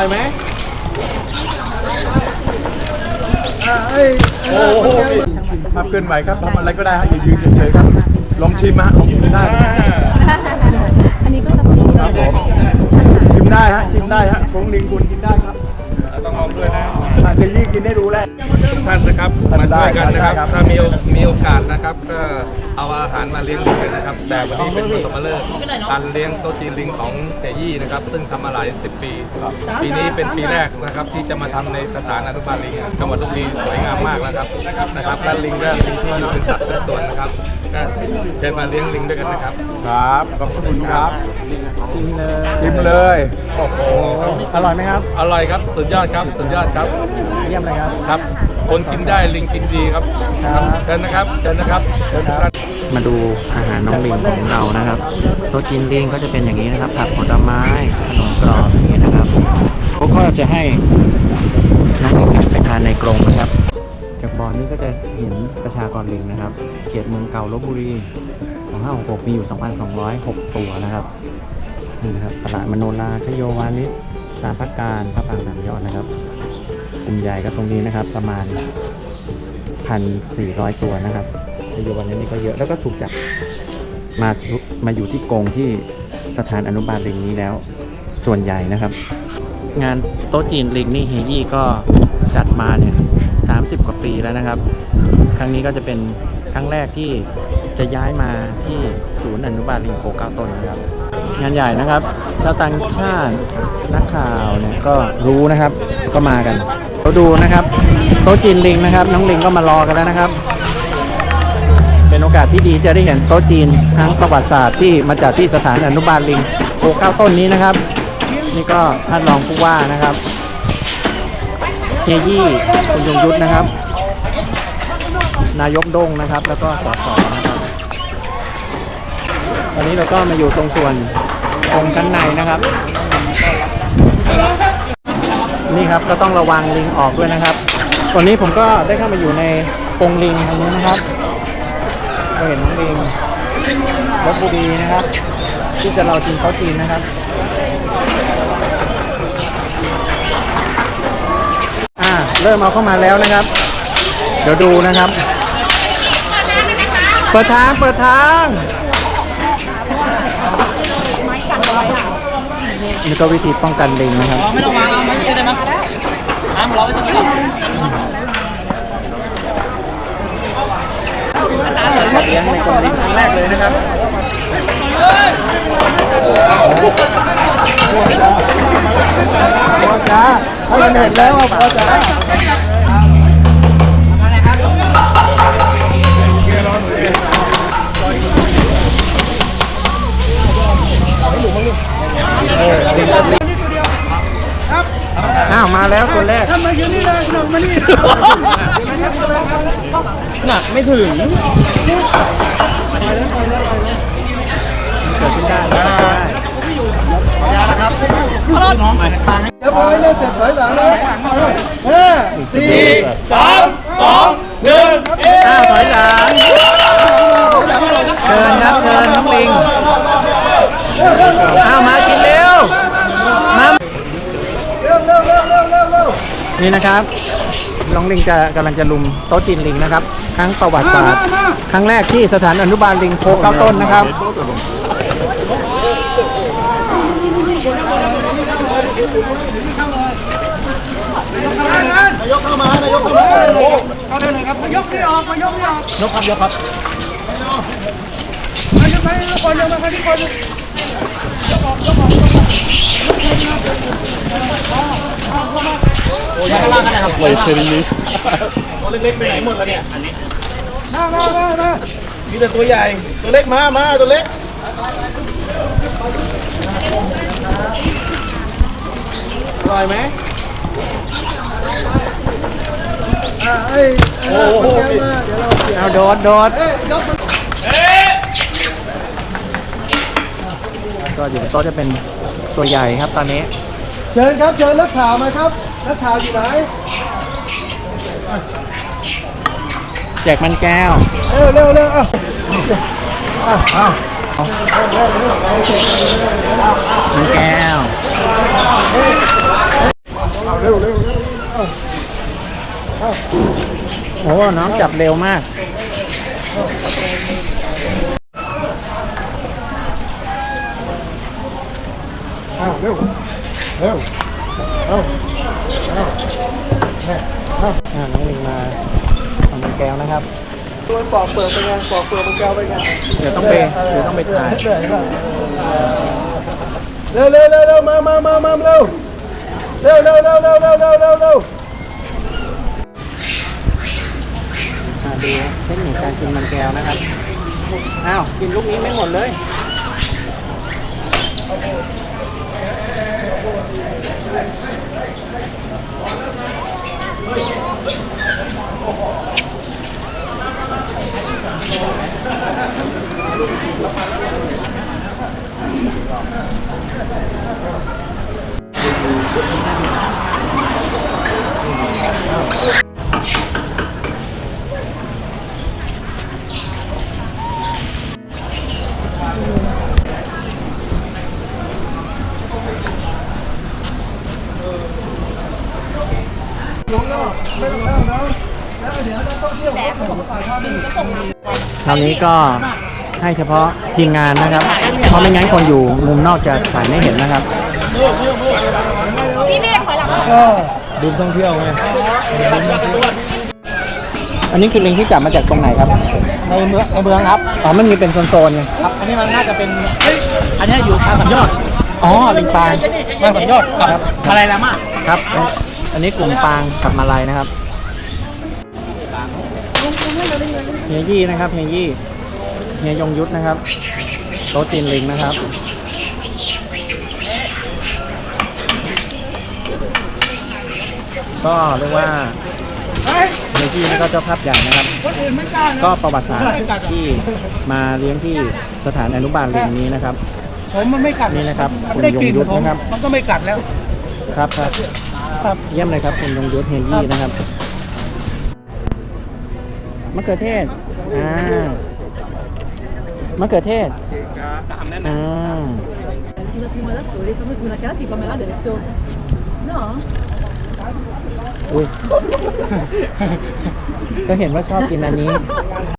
ร่อยไหมอ่าเอ้ยโอ้โหครับเคลื่อนไหวครับทำอะไรก็ได้ฮะอย่ายืนเฉยๆครับ ลองชิมฮะลองชิมได้อันนี้ก็จะเป็นครับผมชิมได้ฮะชิมได้ฮะของลิงคุณกินได้ครับต้องลองด้วยนะ อาจจะยี่กินได้ดูแล้ว ทุกท่านนะครับมาช่วยกันนะครับ ได้ครับ ถ้ามีโอมีโอกาสนะครับ ก็เอาอาหารมาเลี้ยงลิงกันนะครับ แต่วันนี้เป็นวันสมฤกษ์การเลี้ยงโต๊ะจีนลิงของเตยี่นะครับ ซึ่งทำมาหลายสิบปี ปีนี้เป็นปีแรกนะครับ ที่จะมาทำในสถานอนุบาลลิงจังหวัดลบบุรีสวยงามมากนะครับนะครับและลิงก็ลิงที่อยู่เป็นสัตว์เป็นส่วนนะครับ ก็เชิญมาเลี้ยงลิงด้วยกันนะครับ ครับขอบคุณครับชิมเลยชิมเลย โอ้โห อร่อยไหมครับ อร่อยครับสุดยอดครับสุดยอดครับ เยี่ยมเลยครับ ครับ คนกินได้ลิงกินดีครับครับเชิญนะครับเชิญนะครับเชิญทุกท่านมาดูอาหารน้องลิงของเรานะครับโต๊ะจีนลิงก็จะเป็นอย่างนี้นะครับ ผักผลไม้ขนมกรอบอย่างนี้นะครับเขาก็จะให้น้องลิงเนี่ยไปทานในกรงนะครับ จากบอลนี้ก็จะเห็นประชากรลิงนะครับ เขตเมืองเก่าลบบุรี 2566 มีอยู่ 2,206 ตัวนะครับนี่นะครับตลาดมโนราชโยวานิชสามพักการพระปรางสามยอดนะครับกลุ่มใหญ่ก็ตรงนี้นะครับ ประมาณ 1,400 ตัวนะครับชโยวานิชนี่ก็เยอะแล้วก็ถูกจับมาทุมาอยู่ที่กรงที่สถานอนุบาลลิงนี้แล้ว ส่วนใหญ่นะครับ งานโต๊ะจีนลิงนี่เฮยี่ก็จัดมาเนี่ย 30 กว่าปีแล้วนะครับ ครั้งนี้ก็จะเป็นครั้งแรกที่จะย้ายมาที่ศูนย์อนุบาลลิงโคเก้าต้นนะครับ งานใหญ่นะครับชาวต่างชาตินักข่าวเนี่ยก็รู้นะครับก็มากันเราดูนะครับโต๊ะจีนลิงนะครับ น้องลิงก็มารอกันแล้วนะครับ เป็นโอกาสที่ดีจะได้เห็นโต๊ะจีนทั้งประวัติศาสตร์ที่มาจากที่สถานอนุบาลลิงโคเก้าต้นนี้นะครับ นี่ก็ท่านรองผู้ว่านะครับ เจยี่คุณยงยุทธนะครับ นายกดงนะครับ แล้วก็สสนะครับ ตอนนี้เราก็มาอยู่ตรงส่วนตรงชั้นในนะครับ นี่ครับก็ต้องระวังลิงออกด้วยนะครับตอนนี้ผมก็ได้เข้ามาอยู่ในกรงลิงทางนี้นะครับก็เห็นน้องลิงลบบุรีนะครับ ที่จะเราจีนเขาจีนนะครับ อ่า เริ่มเอาเข้ามาแล้วนะครับ เดี๋ยวดูนะครับ เปิดทางเปิดทางนี่ก็วิธีป้องกันลิงนะครับไม่ต้องวางเอาไม่เจอได้ไหมน้ำร้อนไม่ต้อง จ้าถ้ามันเห็นแล้วอะพอจ้าอ้าวมาแล้วตัวแรกทำไมยืนนี่ล่ะหนักไม่ถึงเดี๋ยว พอให้เล่นเสร็จถอยหลังนะห้าสี่สามสองหนึ่งอ้าวถอยหลังเชิญครับเชิญน้องลิงเอามากินเร็วมาเร็วเร็วเร็วเร็วเร็วนี่นะครับน้องลิงจะกำลังจะลุมโต๊ะจีนลิงนะครับ ครั้งประวัติศาสตร์ครั้งแรกที่สถานอนุบาลลิงโคเก้าต้นนะครับ นายกเข้ามานายกเข้ามาโอ้เข้าได้เลยครับยกนี่ออกนายกนี่ออกยกครับยกครับนายกไปทุกคนยกมาครับทุกคนเล็กๆไปไหนหมดแล้วเนี่ยอันนี้มามามามามีแต่ตัวใหญ่ตัวเล็กมามาตัวเล็ก ร่อยไหมอ่าเอ้ยโอ้โหเดี๋ยวเราเสียเอาโดดโดดเอ้ยยกมันก็อยู่บนโต๊ะจะเป็นตัวใหญ่ครับตอนนี้เชิญครับ เชิญนักข่าวมาครับ นักข่าวอยู่ไหน แจกมันแก้ว เร็วเร็วเร็วเอะมันแก้ว โอ้น้องจับเร็วมากอ้าเร็วเร็วเร็วอ่าน้องลิงมาทำแก้วนะครับตัวปอกเปลือกเป็นไงปอกเปลือกมันแก้วเป็นไงเดี๋ยวต้องไปเดี๋ยวต้องไปถ่ายเร็วเร็วเร็วเร็วมามามามาเร็วเร็วเร็วเร็วเร็วเร็วเร็ว ดูเทคนิคการกินมันแก้วนะครับ อ้าว กินลูกนี้ไม่หมดเลย คราวนี้ก็ให้เฉพาะทีมงานนะครับ เพราะไม่งั้นคนอยู่มุมนอกจะถ่ายไม่เห็นนะครับ พี่เมฆถอยหลังมาดูท่องเที่ยวไงอันนี้คือลิงที่จับมาจากตรงไหนครับ ในเมืองในเมืองครับ อ๋อ มันมีเป็นโซนๆไงครับ อันนี้มันน่าจะเป็น อันนี้อยู่ทางสัมยอด อ๋อ ลิงปางทางสัมยอดกับอะไรละมาครับ อันนี้กลุ่มปางกับมาลายนะครับเฮียยี่นะครับเฮียยี่เฮียยงยุทธนะครับโต๊ะจีนลิงนะครับก็เรียกว่าเฮียยี่นี่ก็เจ้าภาพใหญ่นะครับ ก็ประวัติศาสตร์ที่มาเลี้ยงที่สถานอนุบาลลิงนี้นะครับ ผมมันไม่กัดนี่นะครับคุณได้ยกงลิ่นยุทธผมนะครับ มันก็ไม่กัดแล้วครับครับ ครับเยี่ยมเลยครับคุณยงยุทธเฮียยี่นะครับมะเขือเทศอ่ามะเขือเทศอ่า prima da soli, come tu una cara tipo me l'ha detto. No? อุ้ย ก็เห็นว่าชอบกินอันนี้